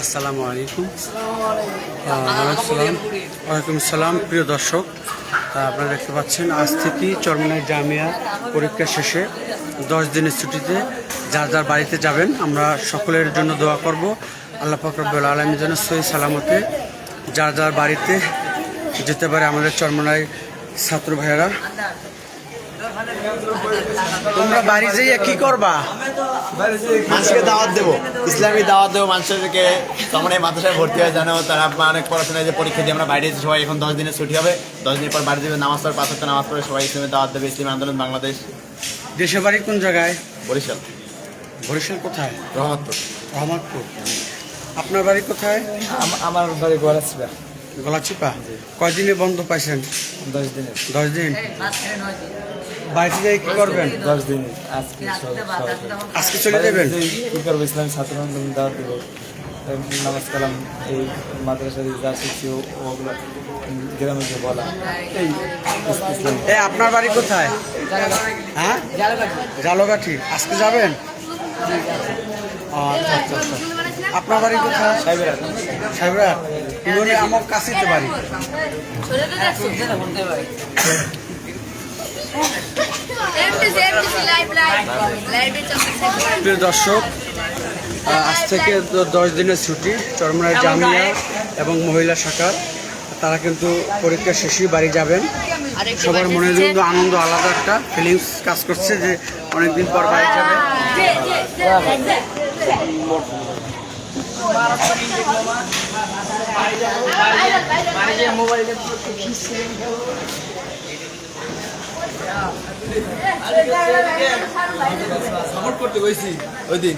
আসসালামু আলাইকুম। ওয়ালাইকুম প্রিয় দর্শক। আপনারা দেখতে পাচ্ছেন, আজ থেকে চরমনাই জামিয়া পরীক্ষা শেষে দশ দিনের ছুটিতে যার যার বাড়িতে যাবেন, আমরা সকলের জন্য দোয়া করব। আল্লাহ ফকরবুল আলমী যেন সই সালামতে যার যার বাড়িতে যেতে পারে আমাদের চরমনাই ছাত্র ভাইয়েরা। তোমরা বাড়ি যেয়ে কি করবা? মানুষকে দাওয়াত দেবো। ইসলামী দাওয়াত দেবো মানুষকে তখন এই মাদ্রাসায় ভর্তি হয় জানো তারা অনেক পড়াশোনায় যে পরীক্ষা দিয়ে আমরা বাইরে সবাই এখন দশ দিনের ছুটি হবে। দশ দিন পর বাড়ি যাবে নামাজ পড়ে পাঁচ ওয়াক্ত নামাজ পড়ে সবাই ইসলামী দাওয়াত দেবে ইসলামী আন্দোলন বাংলাদেশ। দেশে বাড়ি কোন জায়গায়? বরিশাল। বরিশাল কোথায়? রহমতপুর। রহমতপুর। আপনার বাড়ি কোথায়? আমার বাড়ি গোয়ালাচিপা গলাচিপা কয়দিনে বন্ধ পাইছেন? দশ দিনের দশ দিন? বাড়িতে যাই কি করবেন? দশ দিন। আজকে আজকে চলে যাবেন? কি করব? ইসলামী ছাত্র আন্দোলন দাওয়াত দেবো। এই নামাজ কালাম এই মাদ্রাসায় যা শিখছি ওগুলো গ্রামে যে বলা। এই আপনার বাড়ি কোথায়? হ্যাঁ? জালগাঠি। আজকে যাবেন? আচ্ছা আচ্ছা আচ্ছা। আপনার বাড়ি কোথায়? সাহেবেরা সাহেবরা ইমনি আমার কাছেই তো বাড়ি এমটিসি এমটিসি লাইভ লাইভ লাইভে চলতেছে প্রিয় দর্শক আজ থেকে দশ দিনের ছুটি চরমরাই জামিয়া এবং মহিলা শাখা তারা কিন্তু পরীক্ষা শেষেই বাড়ি যাবেন। সবার মনে কিন্তু আনন্দ আলাদা একটা ফিলিংস কাজ করছে যে অনেকদিন পর বাড়ি যাবে। সাপোর্ট করতে গেছি ওই দিন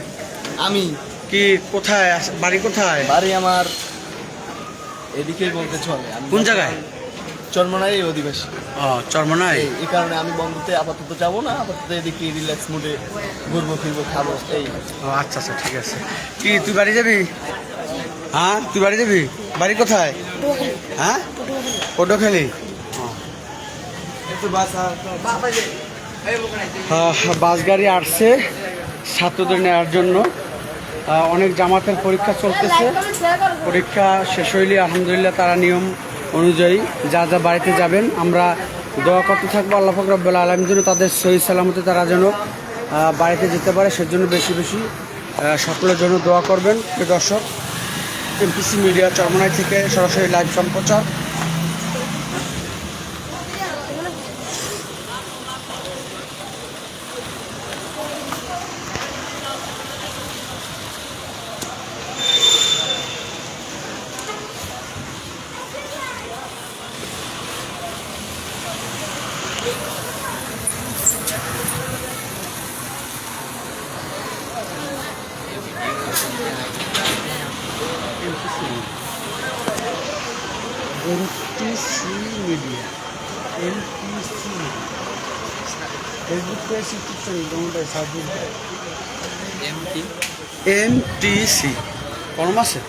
আমি। কি কোথায় বাড়ি কোথায়? বাড়ি আমার এদিকেই বলতে চলে। কোন জায়গায়? চন্মনাই অধিবাসী। ও চরমনাই? এই কারণে আমি বন্ধুতে আপাতত যাব না আপাতত এদিকে রিল্যাক্স মুডে ঘুরবো ফিরবো খাব এই। আচ্ছা আচ্ছা ঠিক আছে। কি তুই বাড়ি যাবি? হ্যাঁ তুই বাড়ি যাবি? বাড়ি কোথায়? হ্যাঁ? পটুয়াখালী। আহ, বাস গাড়ি আসছে ছাত্রদের নেওয়ার জন্য। অনেক জামাতের পরীক্ষা চলতেছে। পরীক্ষা শেষ হইলে আলহামদুলিল্লাহ তারা নিয়ম অনুযায়ী যা যা বাড়িতে যাবেন আমরা দোয়া করতে থাকব আল্লাহ ফকরবুল্লা আলম যেন তাদের সহি সালামতে তারা যেন বাড়িতে যেতে পারে। সেজন্য বেশি বেশি সকলের জন্য দোয়া করবেন। দর্শক এমপিসি মিডিয়া চরমনাই থেকে সরাসরি লাইভ সম্প্রচার। MPC media MPC Facebook page YouTube channel কোনটায় সার্চ এমটিসি কোন মাসে